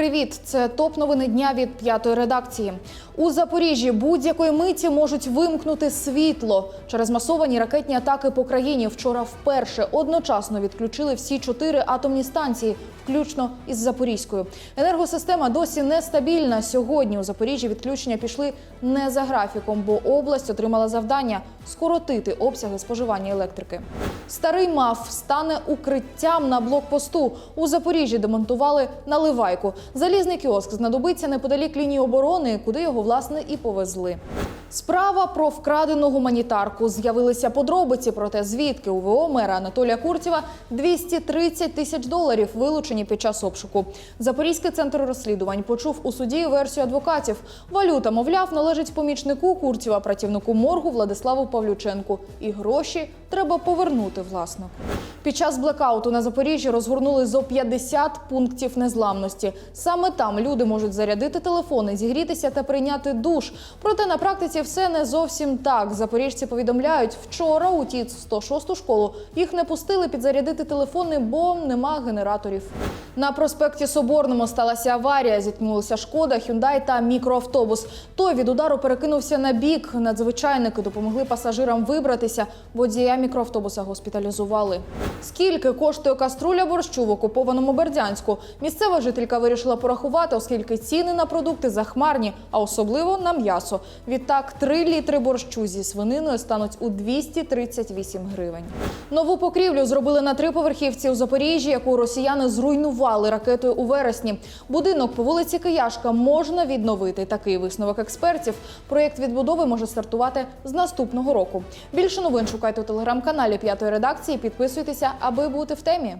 Привіт, це топ новини дня від п'ятої редакції. У Запоріжжі будь-якої миті можуть вимкнути світло через масовані ракетні атаки по країні. Вчора вперше одночасно відключили всі чотири атомні станції, включно із Запорізькою. Енергосистема досі нестабільна. Сьогодні у Запоріжжі відключення пішли не за графіком, бо область отримала завдання скоротити обсяги споживання електрики. Старий МАФ стане укриттям на блокпосту. У Запоріжжі демонтували наливайку. Залізний кіоск знадобиться неподалік лінії оборони, куди його власне і повезли. Справа про вкрадену гуманітарку. З'явилися подробиці про те, звідки УВО мера Анатолія Куртєва 230 тисяч доларів вилучені під час обшуку. Запорізький центр розслідувань почув у суді версію адвокатів. Валюта, мовляв, належить помічнику Куртєва, працівнику моргу Владиславу Павлюченку. І гроші треба повернути власнику. Під час блекауту на Запоріжжі розгорнули зо 50 пунктів незламності. Саме там люди можуть зарядити телефони, зігрітися та прийняти душ. Проте на практиці все не зовсім так. Запоріжці повідомляють, вчора у ТІЦ 106 школу їх не пустили підзарядити телефони, бо нема генераторів. На проспекті Соборному сталася аварія. Зіткнулися шкода, Hyundai та мікроавтобус. Той від удару перекинувся на бік. Надзвичайники допомогли пасажирам вибратися. Водія мікроавтобуса госпіталізували. Скільки коштує каструля борщу в окупованому Бердянську? Місцева жителька вирішила порахувати, оскільки ціни на продукти захмарні, а особливо на м'ясо. Відтак, 3 літри борщу зі свининою стануть у 238 гривень. Нову покрівлю зробили на триповерхівці у Запоріжжі, яку росіяни зруйнували ракетою у вересні. Будинок по вулиці Кияшка можна відновити. Такий висновок експертів. Проєкт відбудови може стартувати з наступного року. Більше новин шукайте у телеграм-каналі П'ятої редакції. Підписуйтеся, аби бути в темі.